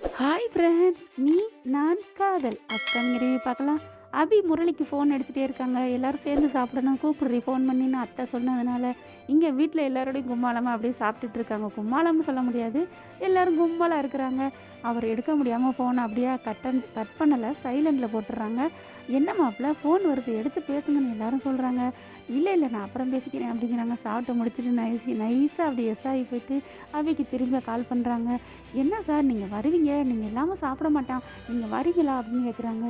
Hi friends நீ நான் காதல். அப்கமிங் ரிவ்யூ பார்க்கலாம். அபி முரளிக்கு ஃபோன் அடிச்சுட்டே இருக்காங்க. எல்லாரும் சேர்ந்து சாப்பிடணும். கூப்பிடுறி ஃபோன் பண்ணின்னு அத்தை சொன்னதுனால இங்கே வீட்டில் எல்லாரோடையும் கும்மாளமாக அப்படியே சாப்பிட்டுட்டு இருக்காங்க. கும்மாளம்னு சொல்ல முடியாது. எல்லாரும் கும்பலாக இருக்கிறாங்க. அவர் எடுக்க முடியாமல் ஃபோனை அப்படியே கட்டன் கட் பண்ணலை. சைலண்டில் போட்டுடுறாங்க என்ன மாப்பிள்ள ஃபோன் வருது. எடுத்து பேசுங்கன்னு எல்லாரும் சொல்கிறாங்க இல்லை இல்லை. நான் அப்புறம் பேசிக்கிறேன். அப்படிங்கிறாங்க. சாப்பிட்டு முடிச்சுட்டு நைஸ் நைஸாக அப்படி எஸ் ஆகி போயிட்டு அவிக்கு திரும்ப கால் பண்ணுறாங்க என்ன சார் நீங்கள் வருவீங்க. நீங்கள் இல்லாமல் சாப்பிட மாட்டான். நீங்கள் வரீங்களா? அப்படின்னு கேட்குறாங்க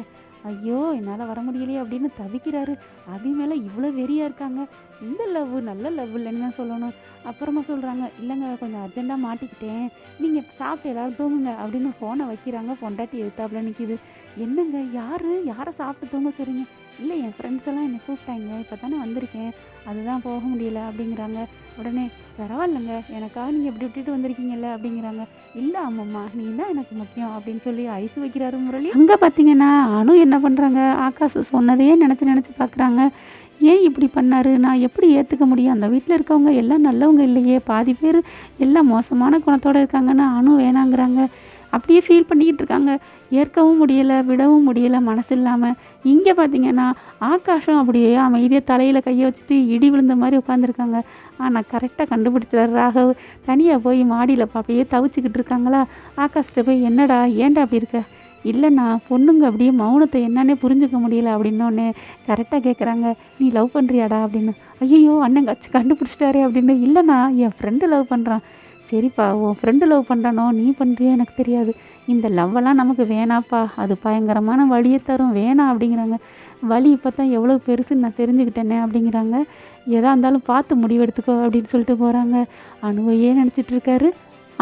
ஐயோ என்னால் வர முடியலையே அப்படின்னு தவிக்கிறாரு. அபி மேலே இவ்வளோ வெறியாக இருக்காங்க. இந்த லவ் நல்ல லவ் இல்லைன்னு தான் சொல்லணும். அப்புறமா சொல்கிறாங்க இல்லைங்க கொஞ்சம் அர்ஜெண்ட்டாக மாட்டிக்கிட்டேன். நீங்கள் சாப்பிட்டு எல்லாரும் தூங்குங்க அப்படின்னு ஃபோனை வைக்கிறாங்க. பொண்டாட்டி எடுத்தாப்புல நிற்கிது என்னங்க யார்? யாரை சாப்பிட்டு தூங்க சொல்கிறீங்க இல்லை என் ஃப்ரெண்ட்ஸ் எல்லாம் என்னை கூப்பிட்டாங்க. இப்போ தானே வந்திருக்கேன். அதுதான் போக முடியல அப்படிங்கிறாங்க. உடனே பரவாயில்லைங்க. எனக்காக நீங்கள் இப்படி விட்டுட்டு வந்திருக்கீங்கல்ல அப்படிங்கிறாங்க. இல்லை ஆமாம்மா. நீ தான் எனக்கு முக்கியம் அப்படின்னு சொல்லி ஐஸ் வைக்கிறாரு முரளி. அங்கே பார்த்தீங்கன்னா அனு என்ன பண்ணுறாங்க ஆகாஷ் சொன்னதையே நினச்சி நினச்சி பார்க்குறாங்க ஏன் இப்படி பண்ணாரு? நான் எப்படி ஏற்றுக்க முடியும்? அந்த வீட்டில் இருக்கவங்க எல்லாம் நல்லவங்க இல்லையே. பாதி பேர் எல்லாம் மோசமான குணத்தோடு இருக்காங்கன்னா அணு வேணாங்கிறாங்க. அப்படியே ஃபீல் பண்ணிக்கிட்டு இருக்காங்க. ஏற்கவும் முடியலை விடவும் முடியலை மனசு இல்லாமல் இங்கே பார்த்தீங்கன்னா ஆகாஷம் அப்படியே அமைதியாக தலையில் கையை வச்சுட்டு இடி விழுந்த மாதிரி உட்காந்துருக்காங்க ஆனால் கரெக்டாக கண்டுபிடிச்சார் ராகவ். தனியாக போய் மாடியில் அப்படியே தவிச்சிக்கிட்டு இருக்காங்களா? ஆகாஷ்கிட்ட போய் என்னடா ஏன்டா அப்படி இருக்க? இல்லைண்ணா பொண்ணுங்க அப்படியே மௌனத்தை என்னன்னே புரிஞ்சுக்க முடியல அப்படின்னோடனே கரெக்டாக கேட்குறாங்க நீ லவ் பண்ணுறியாடா அப்படின்னு. ஐயோ அண்ணன் கச்சு கண்டுபிடிச்சிட்டாரே அப்படின்னு. இல்லைண்ணா என் ஃப்ரெண்டு லவ் பண்ணுறான் சரிப்பா உன் ஃப்ரெண்டு லவ் பண்ணுறானோ நீ பண்ணுறியா எனக்கு தெரியாது. இந்த லவ்வெல்லாம் நமக்கு வேணாப்பா. அது பயங்கரமான வழியை தரும். வேணாம் அப்படிங்கிறாங்க. வழி இப்போ தான் எவ்வளோ பெருசுன்னு நான் தெரிஞ்சுக்கிட்டேனே அப்படிங்கிறாங்க. எதாக இருந்தாலும் பார்த்து முடிவெடுத்துக்கோ அப்படின்னு சொல்லிட்டு போகிறாங்க அணுவையே நினச்சிட்ருக்காரு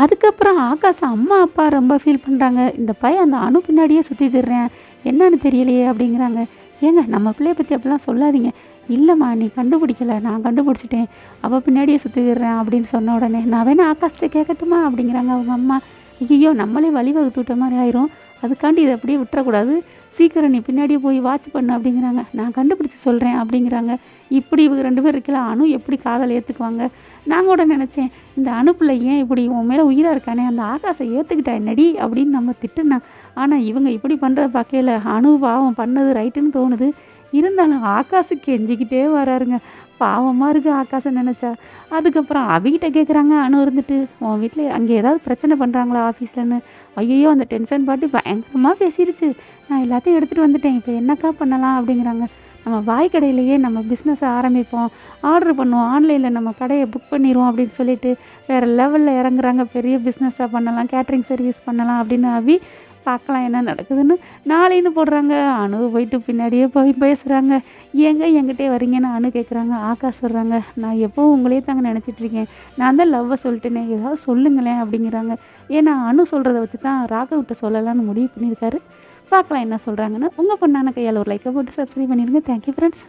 அதுக்கப்புறம் ஆகாஷ் அம்மா அப்பா ரொம்ப ஃபீல் பண்ணுறாங்க இந்த பையன் அந்த அணு பின்னாடியே சுற்றி திடுறேன் என்னன்னு தெரியலையே அப்படிங்கிறாங்க. ஏங்க நம்ம பிள்ளைய பற்றி அப்படிலாம் சொல்லாதீங்க. இல்லைம்மா நீ கண்டுபிடிக்கல. நான் கண்டுபிடிச்சிட்டேன். அவள் பின்னாடியே சுற்றிடுறேன் அப்படின்னு சொன்ன உடனே நான் வேணா ஆகாஷ்கிட்ட கேட்கட்டுமா அப்படிங்கிறாங்க அவங்க அம்மா. ஐயோ நம்மளே வழிவகுத்து விட்ட மாதிரி ஆயிரும். அதுக்காண்டி இதை அப்படியே விட்டுறக்கூடாது. சீக்கிரம் நீ பின்னாடியே போய் வாட்ச் பண்ணு அப்படிங்கிறாங்க. நான் கண்டுபிடிச்சி சொல்கிறேன் அப்படிங்கிறாங்க. இப்படி இவங்க ரெண்டு பேர் இருக்கலாம் அணு எப்படி காதல் ஏற்றுக்குவாங்க நான் கூட நினச்சேன் இந்த அணுப்பில் ஏன் இப்படி உன் மேலே உயிராக இருக்கானே? அந்த ஆகாசை ஏற்றுக்கிட்டா என்னடி? அப்படின்னு நம்ம திட்டுனா. ஆனால் இவங்க இப்படி பண்ணுற பார்க்கையில் அணு பாவம் பண்ணது ரைட்டுன்னு தோணுது. இருந்தாலும் ஆகாசு கெஞ்சிக்கிட்டே வராருங்க. பாவமாக இருக்குது ஆகாசை நினச்சா. அதுக்கப்புறம் அவிகிட்ட கேட்குறாங்க அணு இருந்துட்டு உன் வீட்டில் அங்கே ஏதாவது பிரச்சனை பண்ணுறாங்களா ஆஃபீஸ்லன்னு ஐயோ அந்த டென்ஷன் பாட்டு பயங்கரமாக பேசிருச்சு. நான் எல்லாத்தையும் எடுத்துகிட்டு வந்துட்டேன். இப்போ என்னக்கா பண்ணலாம்? அப்படிங்கிறாங்க. நம்ம வாய் கடையிலேயே நம்ம பிஸ்னஸை ஆரம்பிப்போம். ஆர்டர் பண்ணுவோம். ஆன்லைனில் நம்ம கடையை புக் பண்ணிடுவோம் அப்படின்னு சொல்லிட்டு வேறு லெவலில் இறங்குறாங்க. பெரிய பிஸ்னஸாக பண்ணலாம். கேட்ரிங் சர்வீஸ் பண்ணலாம் அப்படின்னு அவி பார்க்கலாம் என்ன நடக்குதுன்னு. நாளைன்னு போடுறாங்க. அணு போயிட்டு பின்னாடியே போய் பேசுகிறாங்க ஏங்க என்கிட்டே வரீங்கன்னு அணு கேட்குறாங்க ஆகாஷ் சொல்கிறாங்க நான் எப்போவும் உங்களையே தாங்க நினச்சிட்டு இருக்கேன். நான் தான் லவ்வை சொல்லிட்டேனே. ஏதாவது சொல்லுங்களேன் அப்படிங்கிறாங்க. ஏன்னா அணு சொல்கிறத வச்சு தான் ராகவிட்ட சொல்லலான்னு முடிவு பண்ணியிருக்காரு. பார்க்கலாம் என்ன சொல்கிறாங்கன்னு உங்கள் பொண்ணான கையால் ஒரு லைக்கை போட்டு சப்ஸ்கிரைப் பண்ணிடுங்க. Thank you friends